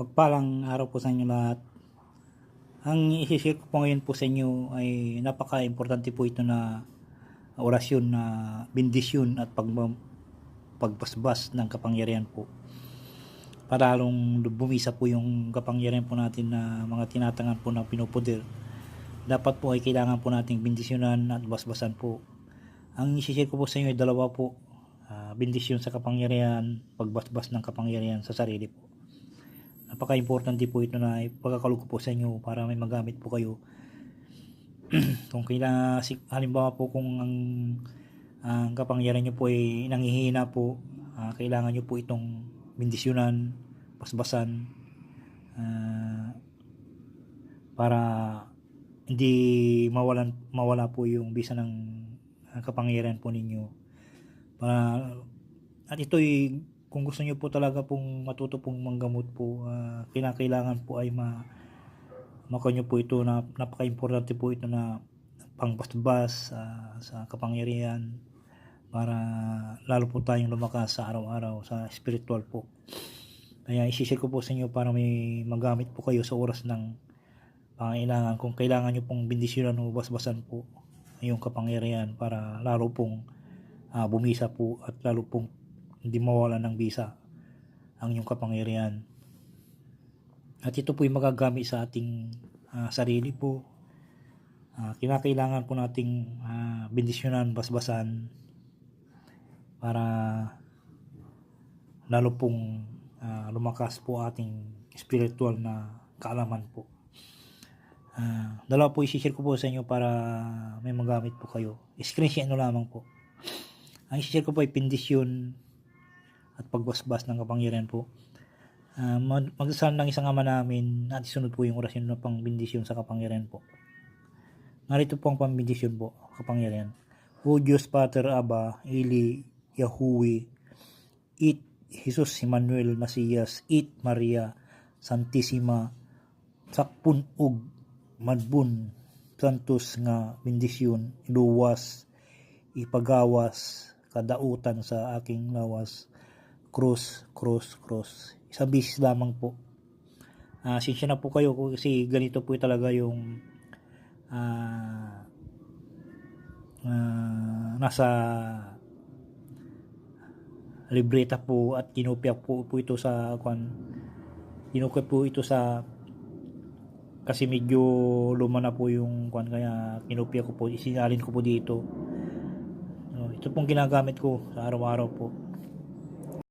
Pagpalang araw po sa inyo lahat. Ang isi-share ko po ngayon po sa inyo ay napaka-importante po ito na orasyon na bendisyon at pag pagbasbas ng kapangyarihan po. Para lalong bumisa po yung kapangyarihan po natin na mga tinatangan po na pinupuder. Dapat po ay kailangan po nating bendisyonan at basbasan po. Ang isi-share ko po sa inyo ay dalawa po. Ah, bendisyon sa kapangyarihan, pagbasbas ng kapangyarihan sa sarili po napaka-importante po ito na ipagkakalog po sa inyo para may magamit po kayo. kung kailangan, halimbawa po kung ang, ang kapangyarihan nyo po ay nangihina po, ah, kailangan nyo po itong bendisyonan, basbasan, ah, para hindi mawalan mawala po yung bisa ng ah, kapangyarihan po ninyo. Para at ito'y kung gusto niyo po talaga pong matuto pong manggamot po, ah, kinakailangan po ay ma makanyo po ito na napaka-importante po ito na pangbasbas ah, sa kapangyarihan para lalo po tayong lumakas sa araw-araw sa spiritual po. Kaya isishare ko po sa inyo para may magamit po kayo sa oras ng pangailangan. Kung kailangan nyo pong bendisyonan o basbasan po yung kapangyarihan para lalo pong ah, bumisa po at lalo pong hindi mawala ng bisa ang iyong kapangyarihan. At ito po yung magagamit sa ating ah, sarili po. Ah, kinakailangan po nating ah, bendisyonan, basbasan para lalo pong ah, lumakas po ating spiritual na kaalaman po. Ah, dalawa po isishare ko po sa inyo para may magamit po kayo. Screenshot nyo lamang po. Ang isishare ko po ay pendisyon at pagbasbas ng kapangyarihan po. Uh, mag- magdasal ng isang ama namin at isunod po yung orasyon ng pangbindisyon sa kapangyarihan po. Narito po ang pambindisyon po, kapangyarihan. O Diyos Pater Aba, Eli, Yahweh, It Jesus Emmanuel Masias, It Maria, Santissima, Sakpun ug Madbun, Santos nga bendisyon, iluwas, ipagawas, kadautan sa aking lawas, cross, cross, cross. Isang bisis lamang po. Ah, sinsya na po kayo kasi ganito po talaga yung ah, ah, nasa libreta po at kinopya po, po ito sa kwan kinopya po ito sa kasi medyo luma na po yung kwan kaya kinopya ko po isinalin ko po dito So, ito pong ginagamit ko sa araw-araw po